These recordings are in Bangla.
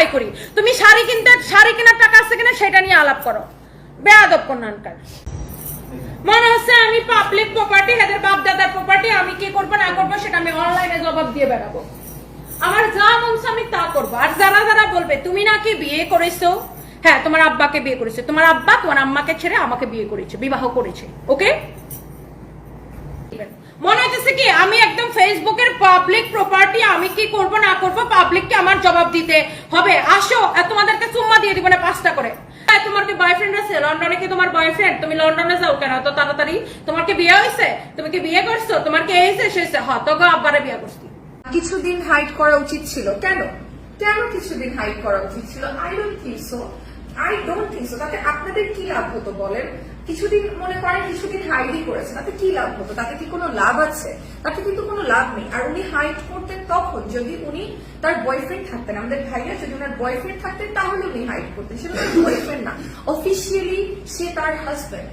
তাই করি। তুমি শাড়ি কিনতে, শাড়ি কেনার টাকা আছে কিনা সেটা নিয়ে আলাপ করো। বেয়াদব কন্যানকার মনে হচ্ছে আমি পাবলিক প্রপার্টি এদের বাপ দাদার প্রপার্টি আমি কি করব, না করব, সেটা আমি অনলাইনে জবাব দিয়ে বেড়াবো। আমার যা মন আমি তা করব। আর যারা যারা বলবে, তুমি নাকি বিয়ে করেছ? হ্যাঁ তোমার আব্বাকে বিয়ে করেছে। তোমার আব্বা তোমার আম্মাকে ছেড়ে আমাকে বিয়ে করেছে, বিবাহ করেছে। ওকে? মনে হচ্ছে কি, আমি একদম ফেসবুকের পাবলিক প্রপার্টি আমি কি করব, না করব পাবলিককে জবাব দিতে হবে। আসো তোমাদেরকে চুম্মা দিয়ে দিব না, পাঁচটা করে। তোমার কি বয়ফ্রেন্ড আছে? লন্ডনে কি তোমার বয়ফ্রেন্ড তুমি লন্ডনে যাও কেন? তো তাড়াতাড়ি? তোমার কি বিয়ে হয়েছে? তুমি কি বিয়ে করছ? তোমার কি আব্বারে বিয়ে করছি। কিছুদিন হাইড করা উচিত ছিল। কেন? কেন কিছুদিন হাইড করা উচিত ছিল? I don't think so I don't so তাতে আপনাদের কি লাভ হতো বলেন? কিছুদিন মনে করেন কিছুদিন হাইডই করেছে। তাতে কি লাভ হতো? তাতে কি কোনো লাভ আছে? তাতে কিন্তু কোনো লাভ নেই। আর উনি হাইড করতেন তখন যদি উনি তার বয়ফ্রেন্ড থাকতেন, আমাদের ভাইয়া যদি ওনার বয়ফ্রেন্ড থাকতেন, তাহলে উনি হাইড করতেন। সেটা বয়ফ্রেন্ড না। অফিসিয়ালি সে তার হাজব্যান্ড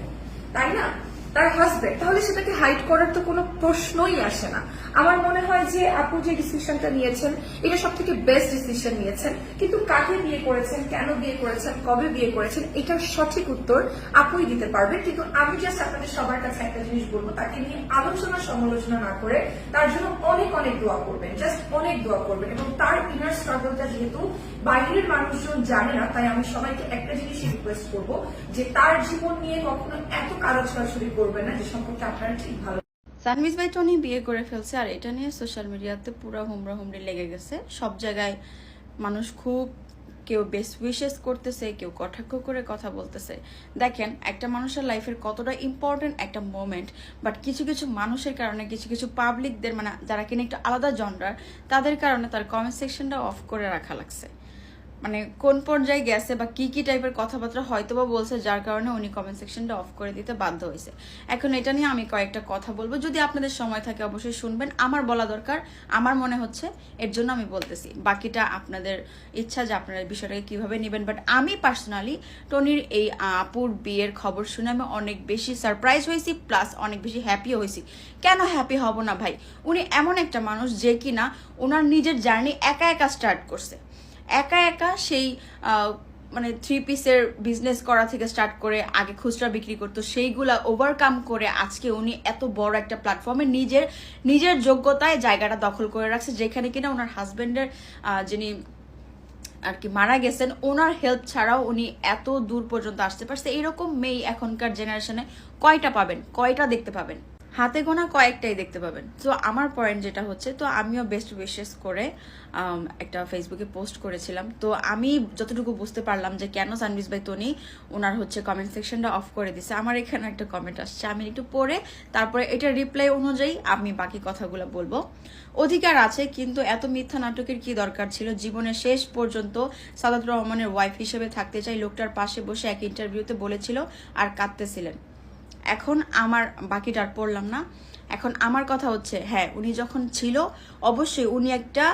তাই না? তার হাজবেন্ড তাহলে সেটাকে হাইড করার তো কোনো প্রশ্নই আসে না। আমার মনে হয় যে আপু যে ডিসিশনটা নিয়েছেন, এটা সব থেকে বেস্ট ডিসিশন নিয়েছেন। কিন্তু কাকে বিয়ে করেছেন, কেন বিয়ে করেছেন, কবে বিয়ে করেছেন, এটার সঠিক উত্তর আপুই দিতে পারবেন। কিন্তু আমি জাস্ট আপনাদের সবার কাছে একটা জিনিস বলব, তাকে নিয়ে আলোচনা সমালোচনা না করে তার জন্য অনেক অনেক দোয়া করবেন। জাস্ট অনেক দোয়া করবেন এবং তার ইনার যেহেতু বাইরের মানুষজন জানে না, তাই আমি সবাইকে একটা জিনিস রিকোয়েস্ট করব যে তার জীবন নিয়ে কখনো এত কারও ছড়াছড়ি করবে না, যে সম্পর্কে আপনারা ঠিক ভালো সানভিজ ভাই টনি বিয়ে করে ফেলছে, আর এটা নিয়ে সোশ্যাল মিডিয়াতে পুরো হুমড়া হুমড়ি লেগে গেছে। সব জায়গায় মানুষ খুব কেউ বেস্ট উইশেস করতেছে, কেউ কটাক্ষ করে কথা বলতেছে। দেখেন, একটা মানুষের লাইফের কতটা ইম্পর্টেন্ট একটা মোমেন্ট বাট কিছু কিছু মানুষের কারণে, কিছু কিছু পাবলিকদের মানে যারা কিনা একটু আলাদা জনরার তাদের কারণে তার কমেন্ট সেকশনটা অফ করে রাখা লাগছে। মানে কোন পর্যায়ে গেছে বা কি কি টাইপের কথাবার্তা হয়তো বা বলছে, যার কারণে উনি কমেন্ট সেকশনটা অফ করে দিতে বাধ্য হয়েছে। এখন এটা নিয়ে আমি কয়েকটা কথা বলব। যদি আপনাদের সময় থাকে, অবশ্যই শুনবেন। আমার বলা দরকার, আমার মনে হচ্ছে এর জন্য আমি বলতেছি। বাকিটা আপনাদের ইচ্ছা যে আপনারা বিষয়টাকে কীভাবে নেবেন। বাট আমি পার্সোনালি টনির এই আপুর বিয়ের খবর শুনে আমি অনেক বেশি সারপ্রাইজ হয়েছি প্লাস অনেক বেশি হ্যাপিও হয়েছি। কেন হ্যাপি হব না ভাই? উনি এমন একটা মানুষ যে কিনা ওনার নিজের জার্নি একা একা স্টার্ট করছে। একা একা সেই মানে থ্রি পিসের বিজনেস করা থেকে স্টার্ট করে আগে খুচরা বিক্রি করতো, সেইগুলা ওভারকাম করে আজকে উনি এত বড় একটা প্ল্যাটফর্মে নিজের নিজের যোগ্যতায় জায়গাটা দখল করে রাখছে, যেখানে কিনা ওনার হাজবেন্ডের যিনি আর কি মারা গেছেন, ওনার হেল্প ছাড়াও উনি এত দূর পর্যন্ত আসতে পারছে। এরকম মেয়ে এখনকার জেনারেশনে কয়টা পাবেন? কয়টা দেখতে পাবেন? হাতে গোনা কয়েকটাই দেখতে পাবেন। তো আমার পয়েন্ট যেটা হচ্ছে, তো আমিও বেস্ট উইশেস করে একটা ফেসবুকে পোস্ট করেছিলাম। তো আমি যতটুকু বুঝতে পারলাম যে কেন সানভিজ ভাই তনি ওনার হচ্ছে কমেন্ট সেকশনটা অফ করে দিছে, আমার এখানে একটা কমেন্ট আসছে। আমি একটু পড়ে, তারপরে এটা রিপ্লাই অনুযায়ী আমি বাকি কথাগুলো বলব। অধিকার আছে, কিন্তু এত মিথ্যা নাটকের কি দরকার ছিল? জীবনের শেষ পর্যন্ত সাদাত রহমানের ওয়াইফ হিসেবে থাকতে চাই। লোকটার পাশে বসে এক ইন্টারভিউতে বলেছিল আর কাঁদতেছিলেন। এখন আমার, বাকিটা আর পড়লাম না। এখন আমার কথা হচ্ছে হ্যাঁ উনি যখন ছিল, অবশ্যই উনি একটা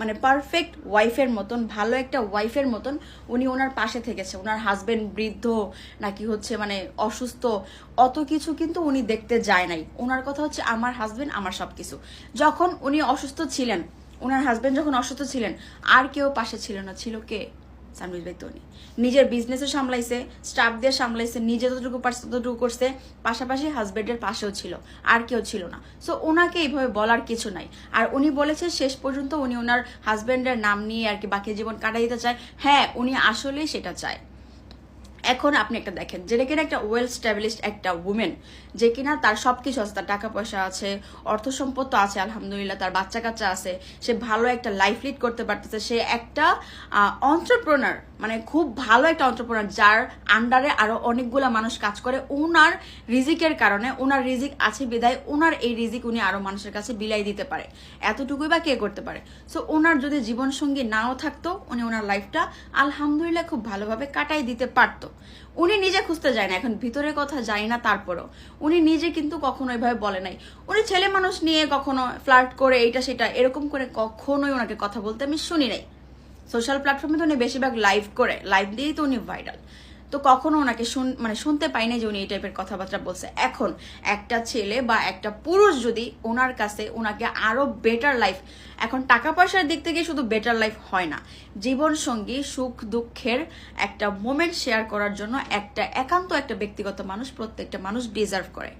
মানে পারফেক্ট ওয়াইফের মতন, ভালো একটা ওয়াইফের মতন উনি ওনার পাশে থেকেছে। ওনার হাজবেন্ড বৃদ্ধ, নাকি হচ্ছে মানে অসুস্থ, অত কিছু কিন্তু উনি দেখতে যায় নাই। ওনার কথা হচ্ছে আমার হাজবেন্ড আমার সব কিছু যখন উনি অসুস্থ ছিলেন ওনার হাজবেন্ড যখন অসুস্থ ছিলেন, আর কেউ পাশে ছিল না। ছিল কে? সানভিজ ভাই তনি নিজের বিজনেসও সামলাইছে স্টাফ দিয়ে সামলাইছে, নিজে যতটুকু পারছে ততটুকু করছে, পাশাপাশি হাজবেন্ডের পাশেও ছিল, আর কেউ ছিল না। সো ওনাকে এইভাবে বলার কিছু নাই। আর উনি বলেছে, শেষ পর্যন্ত উনি ওনার হাজবেন্ডের নাম নিয়ে আর কি বাকি জীবন কাটাই দিতে চায়। হ্যাঁ উনি আসলেই সেটা চায়। এখন আপনি একটা দেখেন যেটা কিনা একটা ওয়েল স্ট্যাবলিশড একটা উমেন যে কিনা তার সব কিছু আছে, তার টাকা পয়সা আছে অর্থ সম্পদ তো আছে, আলহামদুলিল্লাহ, তার বাচ্চা কাচ্চা আছে, সে ভালো একটা লাইফ লিড করতে পারতেছে, সে একটা অন্টারপ্রনার মানে খুব ভালো একটা অন্টারপ্রনার যার আন্ডারে আরও অনেকগুলা মানুষ কাজ করে ওনার রিজিকের কারণে ওনার রিজিক আছে বিদায় ওনার এই রিজিক উনি আরও মানুষের কাছে বিলাই দিতে পারে। এতটুকুই বা কে করতে পারে? সো ওনার যদি জীবন সঙ্গী নাও থাকতো, উনি ওনার লাইফটা আলহামদুলিল্লাহ খুব ভালোভাবে কাটাই দিতে পারতো। উনি নিজে খুঁজতে যায় না, এখন ভিতরের কথা যায় না, তারপরও। উনি নিজে কিন্তু কখনো এভাবে বলে নাই। উনি ছেলে মানুষ নিয়ে কখনো ফ্লার্ট করে, এইটা সেটা, এরকম করে কখনোই ওনাকে কথা বলতে আমি শুনি নাই। সোশ্যাল প্ল্যাটফর্মে তো উনি বেশিরভাগ লাইভ করে লাইভ দিয়েই তো উনি ভাইরাল তো কখনো ওনাকে শুন মানে শুনতে পাইনি যে উনি এই টাইপের কথাবার্তা বলছে। এখন একটা ছেলে বা একটা পুরুষ যদি ওনার কাছে ওনাকে আরও বেটার লাইফ এখন টাকা পয়সার দিক থেকে শুধু বেটার লাইফ হয় না জীবন সঙ্গী সুখ দুঃখের একটা মোমেন্ট শেয়ার করার জন্য একটা একান্ত একটা ব্যক্তিগত মানুষ প্রত্যেকটা মানুষ ডিজার্ভ করে।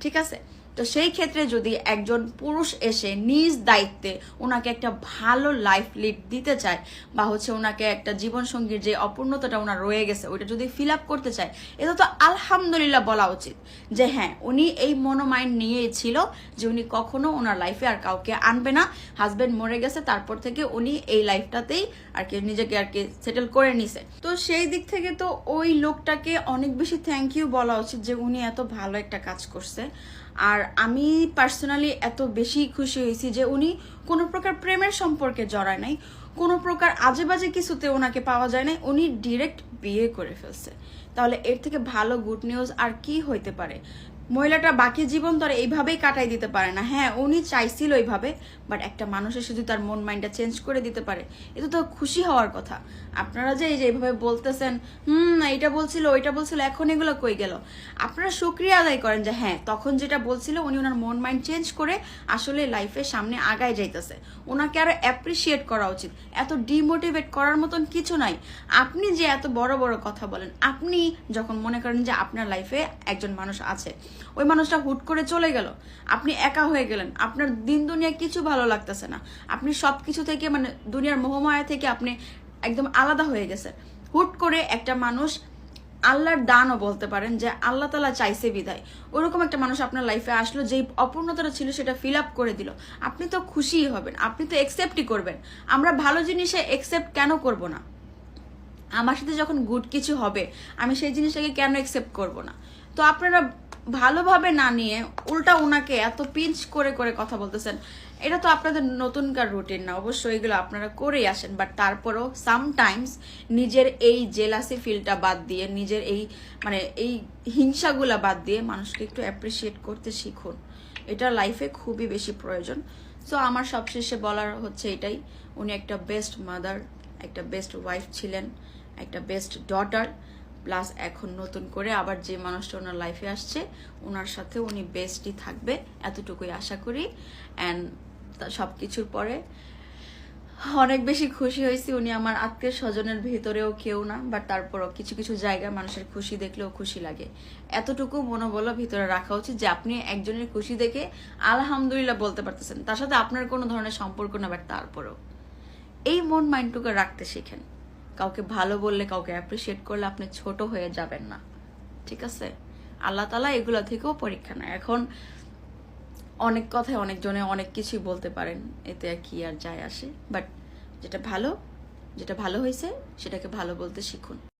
ঠিক আছে? তো সেই ক্ষেত্রে যদি একজন পুরুষ এসে নিজ দায়িত্বে ওনাকে একটা ভালো লাইফ লিড দিতে চায়, বা হচ্ছে ওনাকে একটা জীবন সঙ্গীর যে অপূর্ণতাটা ওনার রয়ে গেছে, ওইটা যদি ফিল আপ করতে চায়, এটা তো আলহামদুলিল্লাহ বলা উচিত যে হ্যাঁ উনি এই মনোমাইন্ড নিয়েই ছিল যে উনি কখনো ওনার লাইফে আর কাউকে আনবে না। হাজবেন্ড মরে গেছে, তারপর থেকে উনি এই লাইফটাতেই আর কি নিজেকে আর কি সেটেল করে নিছে। তো সেই দিক থেকে তো ওই লোকটাকে অনেক বেশি থ্যাংক ইউ বলা উচিত যে উনি এত ভালো একটা কাজ করছে। আর আমি পার্সোনালি এত বেশি খুশি হয়েছি যে উনি কোনো প্রকার প্রেমের সম্পর্কে জড়ায় নাই, কোনো প্রকার আজে বাজে কিছুতে ওনাকে পাওয়া যায় নাই, উনি ডিরেক্ট বিয়ে করে ফেলছে। তাহলে এর থেকে ভালো গুড নিউজ আর কি হইতে পারে? মহিলাটা বাকি জীবন তো আর এইভাবেই কাটাই দিতে পারে না। হ্যাঁ উনি চাইছিল এইভাবে বাট একটা মানুষের শুধু তার মন মাইন্ডটা চেঞ্জ করে দিতে পারে এটা তো খুশি হওয়ার কথা। আপনারা যে এই যে এইভাবে বলতেছেন, হুম, এইটা বলছিল, ওইটা বলছিল, এখন এগুলো কই গেল? আপনারা শুক্রিয়া আদায় করেন যে হ্যাঁ তখন যেটা বলছিল, উনি ওনার মন মাইন্ড চেঞ্জ করে আসলে লাইফের সামনে আগায় যাইতেছে। ওনাকে আরও অ্যাপ্রিসিয়েট করা উচিত। এত ডিমোটিভেট করার মতন কিছু নাই। আপনি যে এত বড় বড় কথা বলেন, আপনি যখন মনে করেন যে আপনার লাইফে একজন মানুষ আছে ওই মানুষটা হুট করে চলে গেল। আপনি একা হয়ে গেলেন। আপনার দিন দুনিয়া কিছু ভালো লাগতেছে না। আপনি সব কিছু থেকে মানে দুনিয়ার মোহমায়া থেকে আপনি একদম আলাদা হয়ে গেছে হুট করে একটা মানুষ আল্লাহর দানও বলতে পারেন যে আল্লাহ তালা চাইছে বিদায়। ওরকম একটা মানুষ আপনার লাইফে আসলো, যেই অপূর্ণতাটা ছিল সেটা ফিল আপ করে দিল। আপনি তো খুশিই হবেন, আপনি তো একসেপ্টই করবেন। আমরা ভালো জিনিসে একসেপ্ট কেন করব না? আমার সাথে যখন গুড কিছু হবে, আমি সেই জিনিসটাকে কেন একসেপ্ট করব না? তো আপনারা ভালোভাবে না নিয়ে উল্টা ওনাকে এত পিঞ্চ করে করে কথা বলতেছেন, এটা তো আপনাদের নতুনকার রুটিন না। অবশ্যই এগুলো আপনারা করেই আসেন বাট তারপরও সামটাইমস নিজের এই জেলাসি ফিলটা বাদ দিয়ে, নিজের এই মানে এই হিংসাগুলা বাদ দিয়ে মানুষকে একটু অ্যাপ্রিসিয়েট করতে শিখুন। এটা লাইফে খুবই বেশি প্রয়োজন। সো আমার সবশেষে বলার হচ্ছে এটাই, উনি একটা বেস্ট মাদার একটা বেস্ট ওয়াইফ ছিলেন। একটা বেস্ট ডটার প্লাস এখন নতুন করে আবার যে মানুষটা ওনার লাইফে আসছে, ওনার সাথে উনি বেস্টই থাকবে, এতটুকুই আশা করি। অ্যান্ড সব কিছুর পরে অনেক বেশি খুশি হয়েছি উনি আমার আত্মীয় স্বজনের ভেতরেও কেউ না বাট তারপরও কিছু কিছু জায়গায় মানুষের খুশি দেখলেও খুশি লাগে। এতটুকু মনোবল ভিতরে রাখা উচিত যে আপনি একজনের খুশি দেখে আলহামদুলিল্লাহ বলতে পারতেছেন। তার সাথে আপনার কোনো ধরনের সম্পর্ক না বাট তারপরও। এই মন মাইন্ডটুকু রাখতে শিখেন। কাউকে ভালো বললে, কাউকে অ্যাপ্রিসিয়েট করলে আপনি ছোট হয়ে যাবেন না। ঠিক আছে? আল্লাহ তালা এগুলো থেকেও পরীক্ষা নেয়। এখন অনেক কথায় অনেকজনে অনেক কিছুই বলতে পারেন, এতে কি আর যায় আসে। বাট যেটা ভালো যেটা ভালো হয়েছে, সেটাকে ভালো বলতে শিখুন।